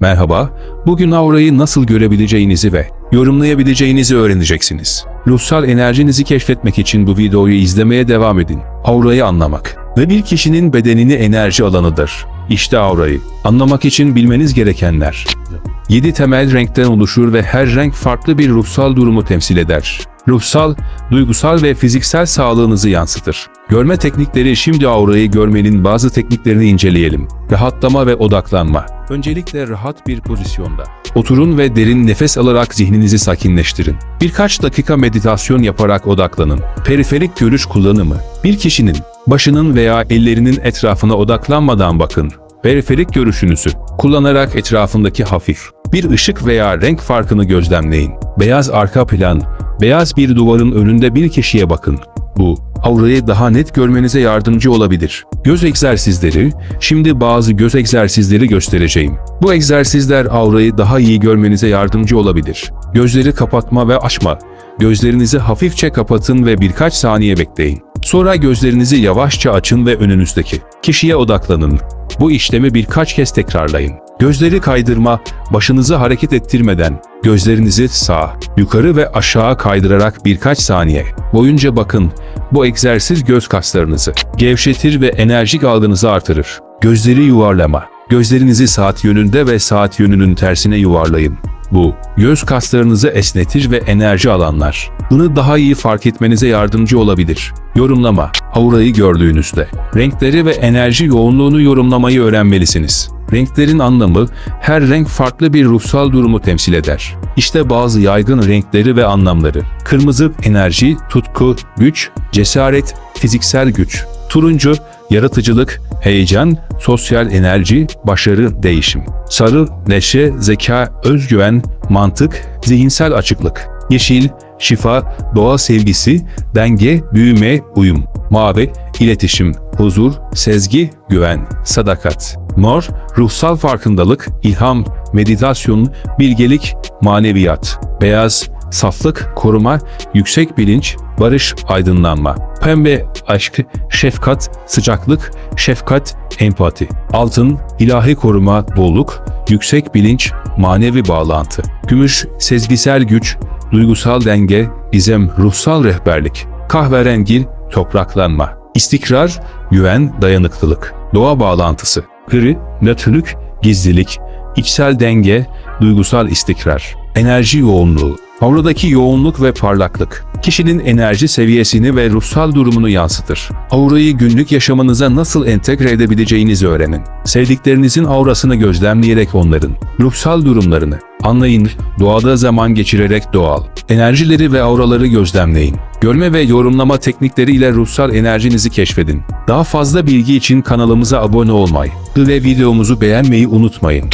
Merhaba, bugün aurayı nasıl görebileceğinizi ve yorumlayabileceğinizi öğreneceksiniz. Ruhsal enerjinizi keşfetmek için bu videoyu izlemeye devam edin. Aurayı anlamak ve bir kişinin bedenini enerji alanıdır. İşte aurayı anlamak için bilmeniz gerekenler. 7 temel renkten oluşur ve her renk farklı bir ruhsal durumu temsil eder. Ruhsal, duygusal ve fiziksel sağlığınızı yansıtır. Görme teknikleri şimdi aurayı görmenin bazı tekniklerini inceleyelim. Rahatlama ve odaklanma. Öncelikle rahat bir pozisyonda. Oturun ve derin nefes alarak zihninizi sakinleştirin. Birkaç dakika meditasyon yaparak odaklanın. Periferik görüş kullanımı. Bir kişinin başının veya ellerinin etrafına odaklanmadan bakın. Periferik görüşünüzü kullanarak etrafındaki hafif bir ışık veya renk farkını gözlemleyin. Beyaz arka plan, beyaz bir duvarın önünde bir kişiye bakın. Bu, aurayı daha net görmenize yardımcı olabilir. Göz egzersizleri, şimdi bazı göz egzersizleri göstereceğim. Bu egzersizler aurayı daha iyi görmenize yardımcı olabilir. Gözleri kapatma ve açma. Gözlerinizi hafifçe kapatın ve birkaç saniye bekleyin. Sonra gözlerinizi yavaşça açın ve önünüzdeki kişiye odaklanın. Bu işlemi birkaç kez tekrarlayın. Gözleri kaydırma, başınızı hareket ettirmeden gözlerinizi sağa, yukarı ve aşağı kaydırarak birkaç saniye boyunca bakın. Bu egzersiz göz kaslarınızı gevşetir ve enerjik algınızı artırır. Gözleri yuvarlama. Gözlerinizi saat yönünde ve saat yönünün tersine yuvarlayın. Bu, göz kaslarınızı esnetir ve enerji alanlar. Bunu daha iyi fark etmenize yardımcı olabilir. Yorumlama, aurayı gördüğünüzde. Renkleri ve enerji yoğunluğunu yorumlamayı öğrenmelisiniz. Renklerin anlamı, her renk farklı bir ruhsal durumu temsil eder. İşte bazı yaygın renkleri ve anlamları. Kırmızı, enerji, tutku, güç, cesaret, fiziksel güç. Turuncu, yaratıcılık, heyecan, sosyal enerji, başarı, değişim. Sarı, neşe, zeka, özgüven, mantık, zihinsel açıklık. Yeşil, şifa, doğa sevgisi, denge, büyüme, uyum. Mavi, iletişim, huzur, sezgi, güven, sadakat. Mor, ruhsal farkındalık, ilham, meditasyon, bilgelik, maneviyat. Beyaz, saflık, koruma, yüksek bilinç, barış, aydınlanma. Pembe, aşk, şefkat, sıcaklık, şefkat, empati. Altın, ilahi koruma, bolluk, yüksek bilinç, manevi bağlantı. Gümüş, sezgisel güç, duygusal denge, gizem, ruhsal rehberlik. Kahverengi, topraklanma. İstikrar, güven, dayanıklılık. Doğa bağlantısı. Gri, nötrlük, gizlilik, içsel denge, duygusal istikrar. Enerji yoğunluğu. Auradaki yoğunluk ve parlaklık, kişinin enerji seviyesini ve ruhsal durumunu yansıtır. Aurayı günlük yaşamınıza nasıl entegre edebileceğinizi öğrenin. Sevdiklerinizin aurasını gözlemleyerek onların ruhsal durumlarını anlayın, doğada zaman geçirerek doğal enerjileri ve auraları gözlemleyin. Görme ve yorumlama teknikleriyle ruhsal enerjinizi keşfedin. Daha fazla bilgi için kanalımıza abone olmayı ve videomuzu beğenmeyi unutmayın.